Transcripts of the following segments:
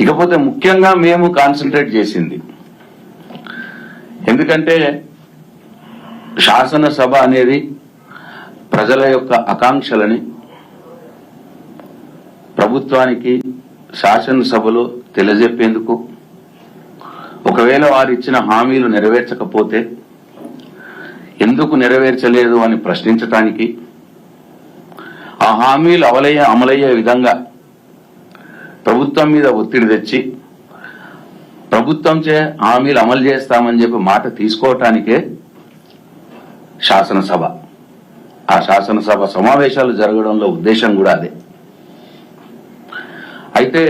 ఇకపోతే ముఖ్యంగా మేము కాన్సన్ట్రేట్ చేసింది. ఎందుకంటే శాసనసభ అనేది ప్రజల యొక్క ఆకాంక్షలని ప్రభుత్వానికి శాసనసభలో తెలియజెప్పేందుకు ఒకవేళ వారు ఇచ్చిన హామీలు నెరవేర్చకపోతే ఎందుకు నెరవేర్చలేదు అని ప్రశ్నించటానికి ఆ హామీలు అవలయ్యే అమలయ్యే విధంగా ప్రభుత్వం మీద ఒత్తిడి తెచ్చి ప్రభుత్వంచే హామీలు అమలు చేస్తామని చెప్పి మాట తీసుకోవటానికే శాసనసభ. ఆ శాసనసభ సమావేశాలు జరగడంలో ఉద్దేశం కూడా అదే. అయితే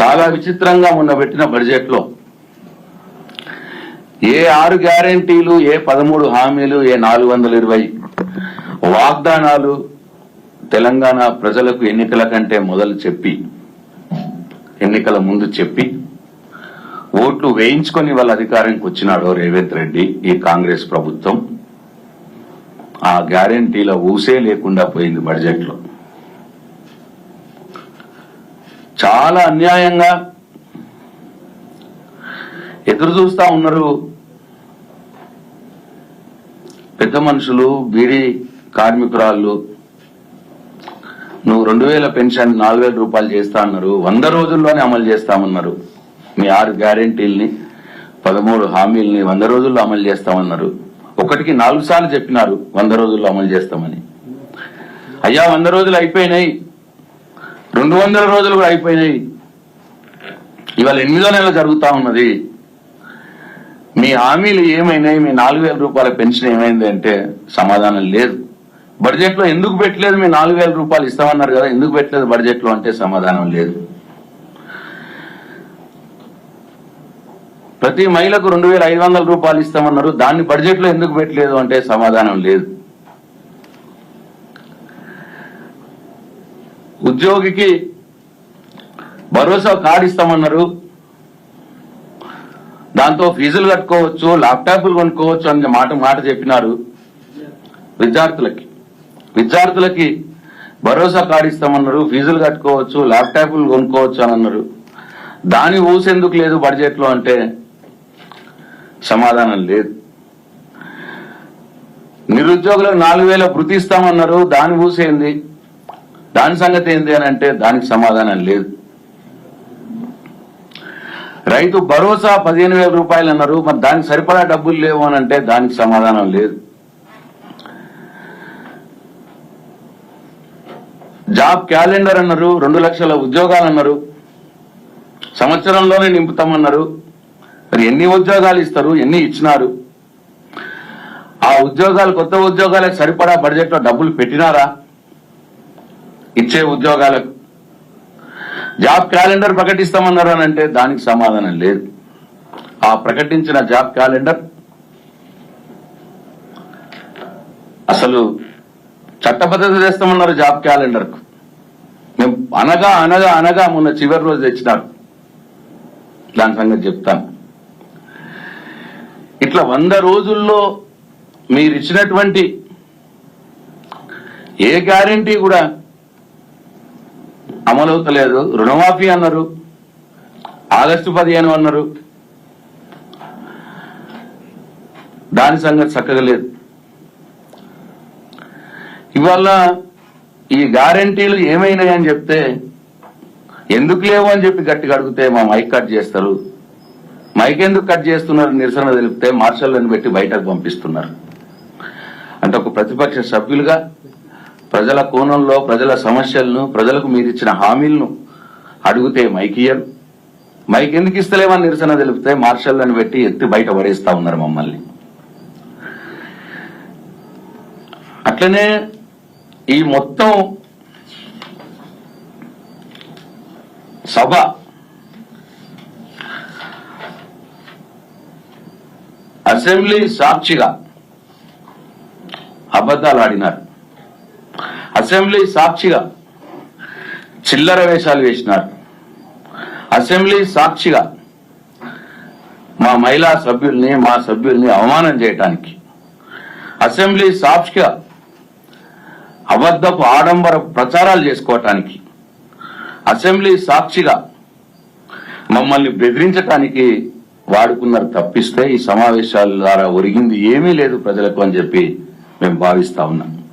చాలా విచిత్రంగా మొన్న పెట్టిన బడ్జెట్లో ఏ ఆరు గ్యారంటీలు ఏ పదమూడు హామీలు ఏ నాలుగు వందల ఇరవై వాగ్దానాలు తెలంగాణ ప్రజలకు ఎన్నికల కంటే మొదలు చెప్పి ఎన్నికల ముందు చెప్పి ఓట్లు వేయించుకొని వాళ్ళ అధికారానికి వచ్చినాడు రేవంత్ రెడ్డి ఈ కాంగ్రెస్ ప్రభుత్వం. ఆ గ్యారంటీల ఊసే లేకుండా పోయింది బడ్జెట్లో చాలా అన్యాయంగా ఎదురు చూస్తా ఉన్నారు పెద్ద మనుషులు బీడీ కార్మికురాళ్ళు నువ్వు రెండు వేల పెన్షన్ నాలుగు వేల రూపాయలు చేస్తా అన్నారు. వంద రోజుల్లోనే అమలు చేస్తామన్నారు. మీ ఆరు గ్యారెంటీల్ని పదమూడు హామీల్ని వంద రోజుల్లో అమలు చేస్తామన్నారు. ఒకటికి నాలుగు సార్లు చెప్పినారు వంద రోజుల్లో అమలు చేస్తామని. అయ్యా వంద రోజులు అయిపోయినాయి. రెండు వందల రోజులు కూడా అయిపోయినాయి. ఇవాళ ఎనిమిదో నెల జరుగుతా ఉన్నది. మీ హామీలు ఏమైనాయి? మీ నాలుగు వేల రూపాయల పెన్షన్ ఏమైంది అంటే సమాధానం లేదు. బడ్జెట్లో ఎందుకు పెట్టలేదు? మీ నాలుగు వేల రూపాయలు ఇస్తామన్నారు కదా ఎందుకు పెట్టలేదు బడ్జెట్లో అంటే సమాధానం లేదు. ప్రతి మహిళకు రెండు వేల ఐదు వందల రూపాయలు ఇస్తామన్నారు దాన్ని బడ్జెట్లో ఎందుకు పెట్టలేదు అంటే సమాధానం లేదు. ఉద్యోగికి భరోసా కార్డు ఇస్తామన్నారు. దాంతో ఫీజులు కట్టుకోవచ్చు ల్యాప్టాప్లు కొనుక్కోవచ్చు అనే మాట మాట చెప్పినారు విద్యార్థులకి. విద్యార్థులకి భరోసా కార్డు ఇస్తామన్నారు ఫీజులు కట్టుకోవచ్చు ల్యాప్టాప్లు కొనుక్కోవచ్చు అని అన్నారు దాని ఊసెందుకు లేదు బడ్జెట్లో అంటే సమాధానం లేదు. నిరుద్యోగులకు నాలుగు వేల భృతి ఇస్తామన్నారు దాని ఊసేంది? దాని సంగతి ఏంది అని అంటే దానికి సమాధానం లేదు. రైతు భరోసా పదిహేను వేల రూపాయలు అన్నారు మరి దానికి సరిపడా డబ్బులు లేవు అని అంటే దానికి సమాధానం లేదు. జాబ్ క్యాలెండర్ అన్నారు రెండు లక్షల ఉద్యోగాలు అన్నారు. సంవత్సరంలోనే నింపుతామన్నారు. మరి ఎన్ని ఉద్యోగాలు ఇస్తారు ఎన్ని ఇచ్చినారు? ఆ ఉద్యోగాలు కొత్త ఉద్యోగాలకు సరిపడా బడ్జెట్లో డబ్బులు పెట్టినారా? ఇచ్చే ఉద్యోగాలకు. జాబ్ క్యాలెండర్ ప్రకటిస్తామన్నారు అని అంటే దానికి సమాధానం లేదు. ఆ ప్రకటించిన జాబ్ క్యాలెండర్ అసలు చట్టబద్ధత చేస్తామన్నారు జాబ్ క్యాలెండర్కు. మేము అనగా అనగా అనగా మొన్న చివరి రోజు తెచ్చినారు. దాని సంగతి చెప్తాను. ఇట్లా వంద రోజుల్లో మీరు ఇచ్చినటువంటి ఏ గ్యారంటీ కూడా అమలవుతలేదు. రుణమాఫీ అన్నారు. ఆగస్టు పదిహేను అన్నారు. దాని సంగతి చక్కగా లేదు. ఇవాళ ఈ గ్యారంటీలు ఏమైనాయని అని చెప్తే ఎందుకు లేవు అని చెప్పి గట్టిగా అడిగితే మా మైక్ కట్ చేస్తారు. మైక్ ఎందుకు కట్ చేస్తున్నారు నిరసన తెలిపితే మార్షల్లను పెట్టి బయటకు పంపిస్తున్నారు. అంటే ఒక ప్రతిపక్ష సభ్యులుగా ప్రజల కోణంలో ప్రజల సమస్యలను ప్రజలకు మీరు ఇచ్చిన హామీలను అడిగితే మైక్ ఇయ్యరు. మైక్ ఎందుకు ఇస్తలేమని నిరసన తెలిపితే మార్షల్లను పెట్టి ఎత్తి బయట పడేస్తా ఉన్నారు మమ్మల్ని. అట్లనే ఈ మొత్తం సభ అసెంబ్లీ సాక్షిగా అబద్ధాలు ఆడినారు. అసెంబ్లీ సాక్షిగా చిల్లర వేషాలు వేసినారు. అసెంబ్లీ సాక్షిగా మా మహిళా సభ్యుల్ని మా సభ్యుల్ని అవమానం చేయటానికి. అసెంబ్లీ సాక్షిగా అబద్ధపు ఆడంబర ప్రచారాలు చేసుకోవటానికి అసెంబ్లీ సాక్షిగా మమ్మల్ని బెదిరించడానికి వాడుకున్నారు తప్పిస్తే ఈ సమావేశాల ద్వారా ఒరిగింది ఏమీ లేదు ప్రజలకు అని చెప్పి మేము భావిస్తా ఉన్నాం.